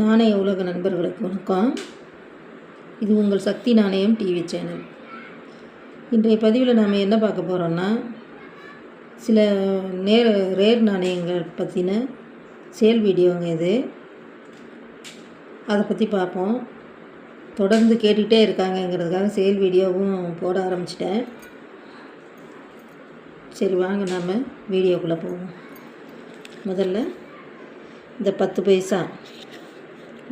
நாணய உலக நண்பர்களுக்கு வணக்கம். இது உங்கள் சக்தி நாணயம் டிவி சேனல். இன்றைய பதிவில் நாம் என்ன பார்க்க போகிறோன்னா சில நேர ரேர் நாணயங்கள் பற்றின சேல் வீடியோங்க இது. அதை பற்றி பார்ப்போம். தொடர்ந்து கேட்டுக்கிட்டே இருக்காங்கங்கிறதுக்காக சேல் வீடியோவும் போட ஆரம்பிச்சிட்டேன். சரி வாங்க நாம் வீடியோக்குள்ளே போவோம். முதல்ல இந்த பத்து பைசா.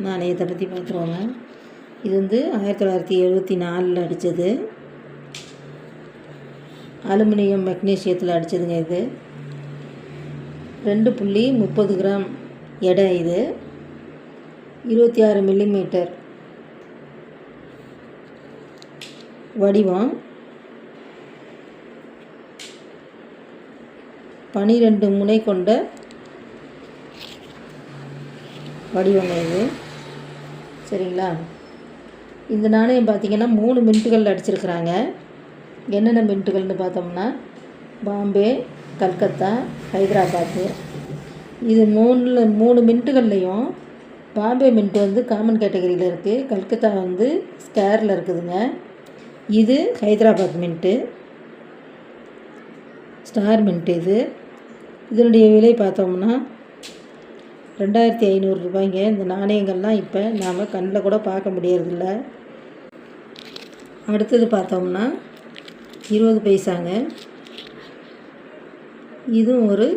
நாணயத்தை பற்றி பார்த்துருவோங்க இது வந்து ஆயிரத்தி தொள்ளாயிரத்தி எழுபத்தி நாலில் அடித்தது அலுமினியம் மெக்னீஷியத்தில் அடித்ததுங்க இது. ரெண்டு புள்ளி முப்பது கிராம் எடை இது. இருபத்தி ஆறு மில்லிமீட்டர் வடிவம். பனிரெண்டு முனை கொண்ட வடிவங்க இது. சரிங்களா? இந்த நாணயம் பார்த்திங்கன்னா மூணு மின்ட்டுகளில் அடிச்சிருக்கிறாங்க. என்னென்ன மின்ட்டுகள்னு பார்த்தோம்னா பாம்பே கல்கத்தா ஹைதராபாத்து இது மூணில் மூணு மின்ட்டுகள்லையும் பாம்பே மின்ட் வந்து காமன் கேட்டகரியில் இருக்குது கல்கத்தா வந்து ஸ்கேரில் இருக்குதுங்க. இது ஹைதராபாத் மின்ட்டு. ஸ்டார் மின்ட்டு இது. இதனுடைய விலை பார்த்தோம்னா ரெண்டாயிரத்தி ஐநூறு ரூபாய்ங்க. இந்த நாணயங்கள்லாம் இப்போ நாம் கண்ணில் கூட பார்க்க முடியறதில்ல. அடுத்தது பார்த்தோம்னா இருபது பைசாங்க. இதுவும் ஒரு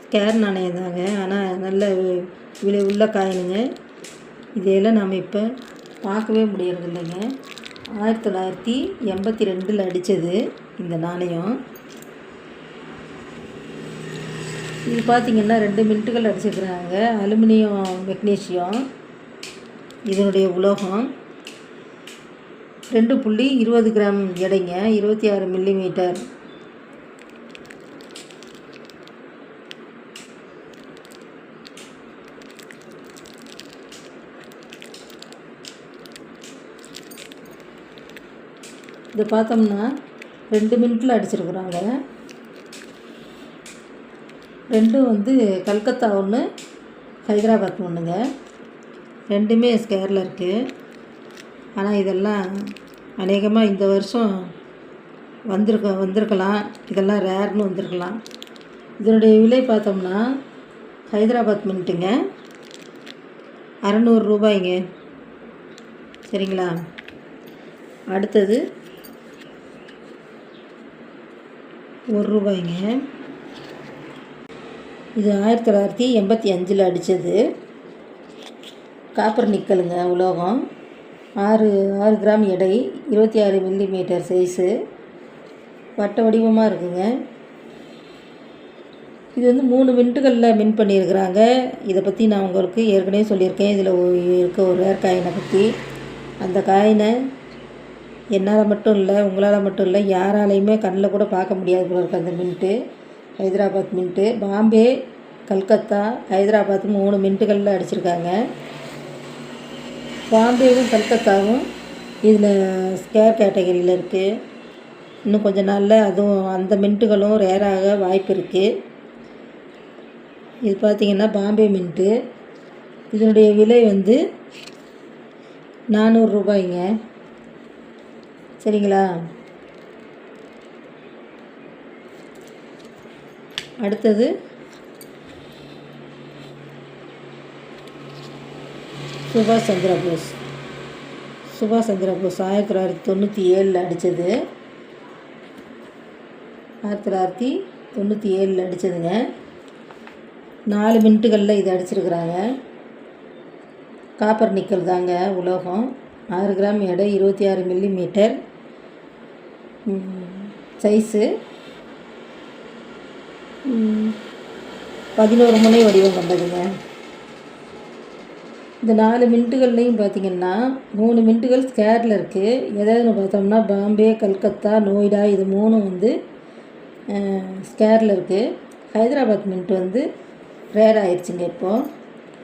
ஸ்கேர் நாணயம் தாங்க ஆனால் நல்ல விலை உள்ள காயினுங்க. இதையெல்லாம் நாம் இப்போ பார்க்கவே முடியறதில்லைங்க. ஆயிரத்தி தொள்ளாயிரத்தி எண்பத்தி ரெண்டில் அடித்தது இந்த நாணயம். இது பார்த்திங்கன்னா ரெண்டு மின்ட்டுகள் அடிச்சுக்கிறாங்க அலுமினியம் மெக்னீஷியம் இதனுடைய உலோகம். ரெண்டு புள்ளி இருபது கிராம் எடைங்க. இருபத்தி ஆறு மில்லிமீட்டர். இதை பார்த்தோம்னா ரெண்டு மினிட்டில் அடிச்சிருக்குறாங்க. ரெண்டும் வந்து கல்கத்தா ஒன்று ஹைதராபாத் ஒன்றுங்க ரெண்டுமே ஸ்கேரில் இருக்குது ஆனால் இதெல்லாம் அநேகமாக இந்த வருஷம் வந்திருக்க வந்திருக்கலாம். இதெல்லாம் ரேர்னு வந்திருக்கலாம். இதனுடைய விலை பார்த்தோம்னா ஹைதராபாத் மின்ட்டுங்க. அறநூறு ரூபாய்ங்க. சரிங்களா? அடுத்தது ஒரு ரூபாய்ங்க. இது ஆயிரத்தி தொள்ளாயிரத்தி எண்பத்தி அஞ்சில் அடித்தது காப்பர் நிக்கலுங்க உலோகம். ஆறு ஆறு கிராம் எடை இருபத்தி ஆறு மில்லி மீட்டர் சைஸு வட்ட வடிவமாக இருக்குங்க. இது வந்து மூணு மின்ட்டுகளில் மின் பண்ணியிருக்கிறாங்க. இதை பற்றி நான் உங்களுக்கு ஏற்கனவே சொல்லியிருக்கேன். இதில் இருக்க ஒரு ரேர் காயினை பற்றி அந்த காயினை என்னால் மட்டும் இல்லை உங்களால் மட்டும் இல்லை யாராலையுமே கண்ணில் கூட பார்க்க முடியாது போல இருக்குது அந்த மின்ட்டு. ஹைதராபாத் மின்ட்டு. பாம்பே கல்கத்தா ஹைதராபாத் மூணு மின்ட்டுகளில் அடிச்சிருக்காங்க. பாம்பேவும் கல்கத்தாவும் இதில் ஸ்கேர் கேட்டகரியில் இருக்குது இன்னும் கொஞ்ச நாளில் அதுவும் அந்த மின்ட்டுகளும் ரேராக வாய்ப்பு இருக்குது இது பார்த்திங்கன்னா பாம்பே மின்ட்டு. இதனுடைய விலை வந்து நானூறு ரூபாய்ங்க. சரிங்களா? அடுத்தது. சுபாஷ் சந்திர போஸ். சுபாஷ் சந்திர போஸ் ஆயிரத்தி தொள்ளாயிரத்தி தொண்ணூற்றி ஏழில் அடித்தது ஆயிரத்தி தொள்ளாயிரத்தி தொண்ணூற்றி ஏழில் அடித்ததுங்க நாலு மினிட்டுகளில் இது அடிச்சிருக்கிறாங்க. காப்பர் நிக்கல் தாங்க உலோகம். ஆறு கிராம் எடை இருபத்தி ஆறு மில்லி மீட்டர் சைஸு பதினோரு முனை வடிவம் கொண்டதுங்க இந்த நாலு மின்ட்டுகள்லையும் பார்த்திங்கன்னா மூணு மின்ட்டுகள் ஸ்கேரில் இருக்குது எதாவது பார்த்தோம்னா பாம்பே கல்கத்தா நோய்டா இது மூணும் வந்து ஸ்கேரில் இருக்குது ஹைதராபாத் மின்ட் வந்து ரேர் ஆயிடுச்சுங்க இப்போது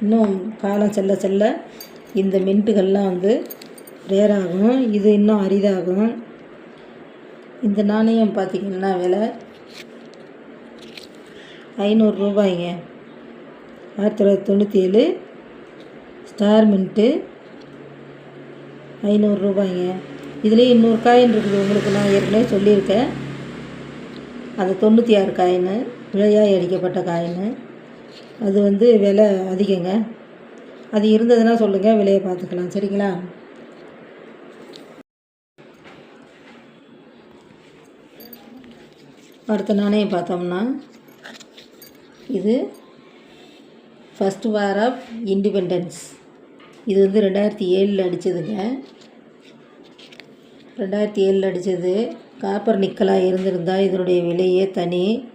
இன்னும் காலம் செல்ல செல்ல இந்த மின்ட்டுகள்லாம் வந்து ரேர் ஆகும். இது இன்னும் அரிதாகும். இந்த நாணயம் பார்த்திங்கன்னா விலை ஐநூறு ரூபாய்ங்க. ஆயிரத்தி தொள்ளாயிரத்தி தொண்ணூற்றி ஏழு ஸ்டார் மின்ட்டு ஐநூறுரூபாய்ங்க இதுலேயே இன்னொரு காயின் இருக்குது உங்களுக்கு நான் ஏற்கனவே சொல்லியிருக்கேன். அது தொண்ணூற்றி ஆறு காயின் விலையாய் அடிக்கப்பட்ட காயின் அது வந்து விலை அதிகங்க. அது இருந்ததுன்னா சொல்லுங்கள் விலையை பார்த்துக்கலாம். சரிங்களா? அடுத்த நாணயம் பார்த்தோம்னா இது ஃபஸ்ட் வார் ஆஃப் இண்டிபெண்டன்ஸ் இது வந்து ரெண்டாயிரத்தி ஏழில் அடித்ததுங்க ரெண்டாயிரத்தி ஏழில் அடித்தது காப்பர் நிக்கலாக இருந்திருந்தால் இதனுடைய விலையே தனி.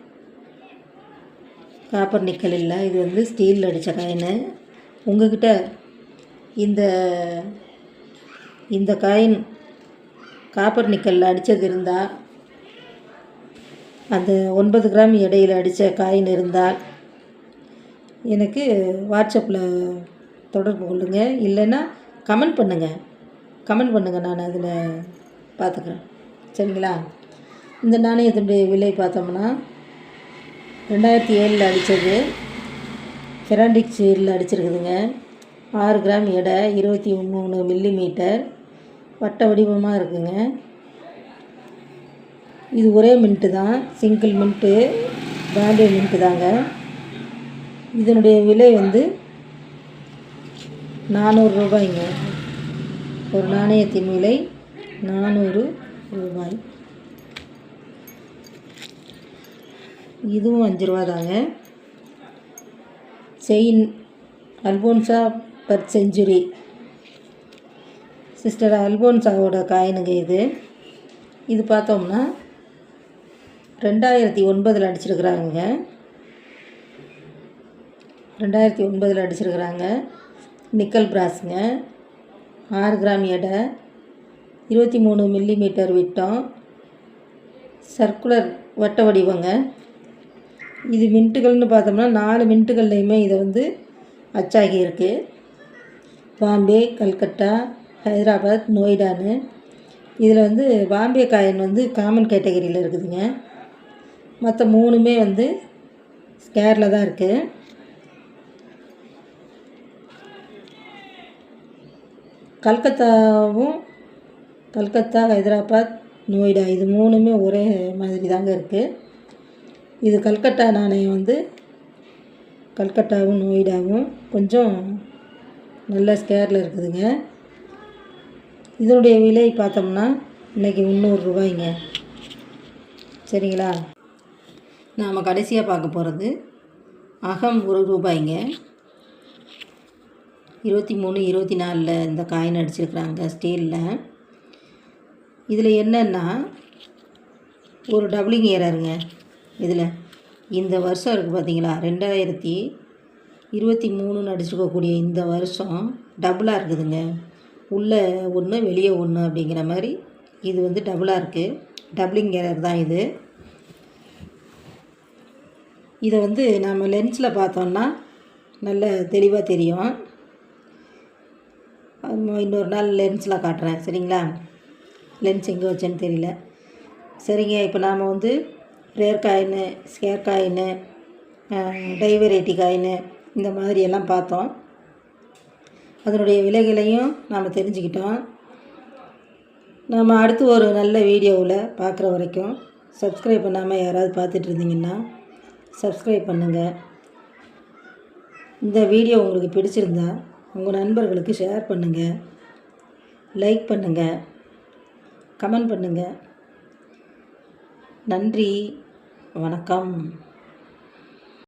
காப்பர் நிக்கல் இல்லை. இது வந்து ஸ்டீலில் அடித்த காயின் உங்ககிட்ட இந்த இந்த காயின் காப்பர் நிக்கலில் அடித்தது இருந்தால் அந்த ஒன்பது கிராம் எடையில் அடித்த காயின் இருந்தால் எனக்கு வாட்ஸ்அப்பில் தொடர்பு கொள்ளுங்கள் இல்லைன்னா கமெண்ட் பண்ணுங்கள் கமெண்ட் பண்ணுங்கள் நான் அதில் பார்த்துக்குறேன் சரிங்களா? இந்த நாணயத்தினுடைய விலை பார்த்தோம்னா ரெண்டாயிரத்தி ஏழில் அடித்தது செராண்டிக் சீரில் அடிச்சிருக்குதுங்க. ஆறு கிராம் எடை இருபத்தி மூணு மில்லி மீட்டர் வட்ட வடிவமாக இருக்குங்க. இது ஒரே மின்ட்டு தான். சிங்கிள் மின்ட்டு பிராண்டட் மின்ட்டு தாங்க. இதனுடைய விலை வந்து நானூறு ரூபாய்ங்க. ஒரு நாணயத்தின் விலை நானூறு ரூபாய். இதுவும் அஞ்சு ரூபா தாங்க. Saint Alphonsa per century. Sister அல்போன்சாவோட காயினுங்க இது. இது பார்த்தோம்னா ரெண்டாயிரத்தி ஒன்பதில் அடிச்சிருக்கிறாங்க. ரெண்டாயிரத்தி ஒன்பதில் அடிச்சிருக்கிறாங்க. நிக்கல் பிராஸுங்க. ஆறு கிராம் எடை. இருபத்தி மூணு மில்லி மீட்டர் விட்டம். சர்க்குலர் வட்ட வடிவங்க. இது மின்ட்டுகள்னு பார்த்தோம்னா நாலு மின்ட்டுகள்லையுமே இதை வந்து அச்சாகி இருக்குது பாம்பே கல்கட்டா ஹைதராபாத் நொய்டான்னு இதில் வந்து பாம்பே காயின் வந்து காமன் கேட்டகரியில் இருக்குதுங்க. மற்ற மூணுமே வந்து ஸ்கேரில் தான் இருக்குது கல்கத்தாவும் கல்கத்தா ஹைதராபாத் நோய்டா இது மூணுமே ஒரே மாதிரி தாங்க இருக்குது இது கல்கட்டா நாணயம் வந்து கல்கட்டாவும் நோய்டாவும் கொஞ்சம் நல்ல ஸ்கேரில் இருக்குதுங்க. இதனுடைய விலை பார்த்தோம்னா இன்றைக்கி முந்நூறுரூவாய்ங்க சரிங்களா? நாம் கடைசியாக பார்க்க போகிறது அகம் ஒரு ரூபாய்ங்க. இருபத்தி மூணு இருபத்தி நாலில் இந்த காயின் அடிச்சிருக்கிறாங்க ஸ்டீலில் இதில் என்னென்னா ஒரு டபுளிங் ஏறாருங்க. இதில் இந்த வருஷம் இருக்குது பார்த்தீங்களா ரெண்டாயிரத்தி இருபத்தி மூணுன்னு அடிச்சிருக்கக்கூடிய இந்த வருஷம் டபுளாக இருக்குதுங்க. உள்ளே ஒன்று வெளியே ஒன்று அப்படிங்கிற மாதிரி இது வந்து டபுளாக இருக்குது டபுளிங் ஏரர் தான் இது. இதை வந்து நம்ம லென்ஸில் பார்த்தோன்னா நல்ல தெளிவாக தெரியும். இன்னொரு நாள் லென்ஸில் காட்டுறேன் சரிங்களா? லென்ஸ் எங்கே வச்சேன்னு தெரியல. சரிங்க இப்போ நாம் வந்து rare coin scarce coin diversity coin இந்த மாதிரி எல்லாம் பார்த்தோம். அதனுடைய விலைகளையும் நாம் தெரிஞ்சுக்கிட்டோம். நாம் அடுத்து ஒரு நல்ல வீடியோவில் பார்க்குற வரைக்கும் சப்ஸ்கிரைப் பண்ணாமல் யாராவது பார்த்துட்டு இருந்தீங்கன்னா சப்ஸ்கிரைப் பண்ணுங்கள் இந்த வீடியோ உங்களுக்கு பிடிச்சிருந்தா உங்கள் நண்பர்களுக்கு ஷேர் பண்ணுங்கள் லைக் பண்ணுங்கள் கமெண்ட் பண்ணுங்கள் நன்றி. வணக்கம்.